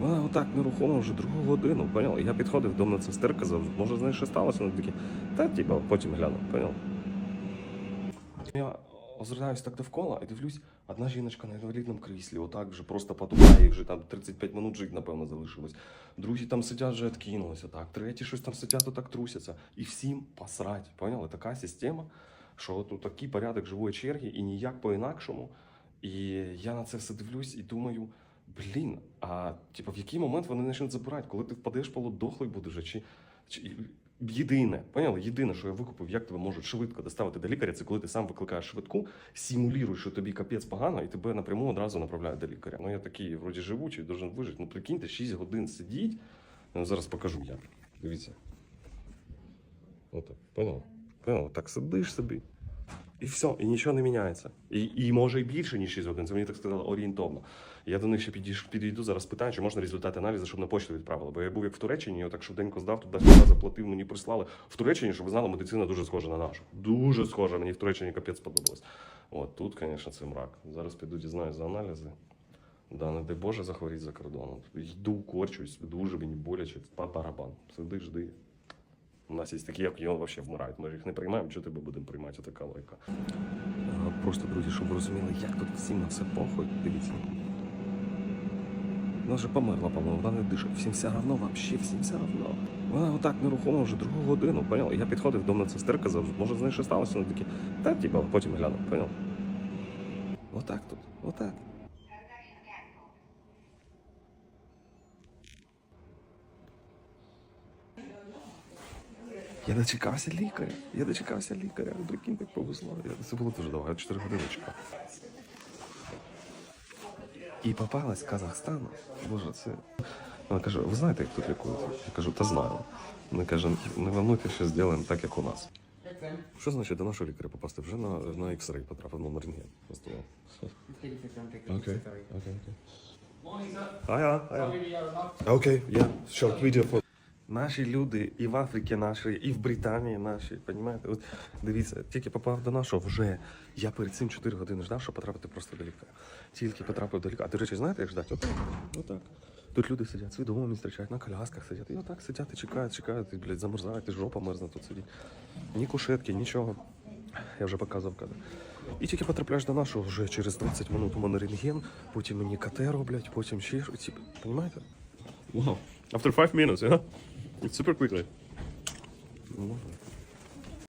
Вона отак нерухомо вже другу годину, поняв? Я підходив до медсестер, казав, може з нею щось сталося? Вони такі, та типа, потім гляну, поняв? Я озираюсь так довкола і дивлюсь, одна жіночка на інвалідному кріслі, отак вже просто потупає, їй вже там 35 минут жити, напевно, залишилось. Другі там сидять, вже відкинулися, так. Треті щось там сидять, отак трусяться. І всім посрать, поняли? Така система, що тут такий порядок живої черги і ніяк по-інакшому. І я на це все дивлюсь і думаю, блін, а типу, в який момент вони почнуть забирати, коли ти впадеш полудохлий будеш, чи, чи єдине, поняли? Єдине, що я викупив, як тебе можуть швидко доставити до лікаря, це коли ти сам викликаєш швидку, симулюєш, що тобі капець погано, і тебе напряму одразу направляють до лікаря. Ну я такий, вроді живучий, должен вижити. Ну прикиньте, 6 годин сидіть. Я зараз покажу як. Дивіться. Отак, понял? Понял? Так сидиш собі. І все, і нічого не міняється. І, і може і більше, ніж 6 годин. Це мені так сказали орієнтовно. Я до них ще підійду, зараз питаю, чи можна результати аналізу, щоб на почту відправили. Бо я був як в Туреччині, я так швиденько здав, туди заплатив, мені прислали. В Туреччині, щоб ви знали, медицина дуже схожа на нашу. Дуже схожа. Мені в Туреччині капець сподобалось. От тут, звісно, це мрак. Зараз піду дізнаюсь за аналізи. Да, не дай Боже захворіть за кордоном. Йду, корчусь, дуже мені боляче, по барабан. Сиди, жди. У нас є такі, як його взагалі вмирають. Ми ж їх не приймаємо, чого тебе будемо приймати, така лайка. Просто, друзі, щоб ви розуміли, як тут всім на все похуй, дивіться. Вона вже померла, по-моєму, вона не дише. Всім все равно, вообще, всім все равно. Вона отак нерухомо вже другу годину, поняв? Я підходив до медсестер, казав, може з нею щось сталося? Вони такі, та типа, потім гляну, поняв? Отак тут, отак. Я дочекався лікаря. Я дочекався лікаря. Прикинь, так повезло. Це було дуже довго, я 4 години чекав. І попалась з Казахстану. Боже, це. Вона каже, ви знаєте, як тут лікують? Я кажу, та знаю. Вона каже, не волнуйте, що зробимо так, як у нас. Що значить до нашого лікаря попасти? Вже на, на X-ray потрапив, ну, на рентген. Просто. Окей, окей, окей. Ая, ая. Окей, я. Short video for... Наші люди і в Африці наші, і в Британії наші, понімаєте? От дивіться, тільки попав до нашого вже. Я перед цим 4 години ждав, щоб потрапити просто до лікаря. Тільки потрапив до лікаря. А до речі, знаєте, як ждати? Отак. Отак. Тут люди сидять, свідомі зустрічають, на колясках сидять. І отак сидять і чекають, чекають, і, блядь, замерзають, і жопа мерзне тут сидить. Ні кушетки, нічого. Я вже показував кадр. І тільки потрапляєш до нашого вже через 30 минут у мене рентген, потім мені КТ роблять, потім ще Понімаєте? Wow. After five minutes, yeah? It's super quickly.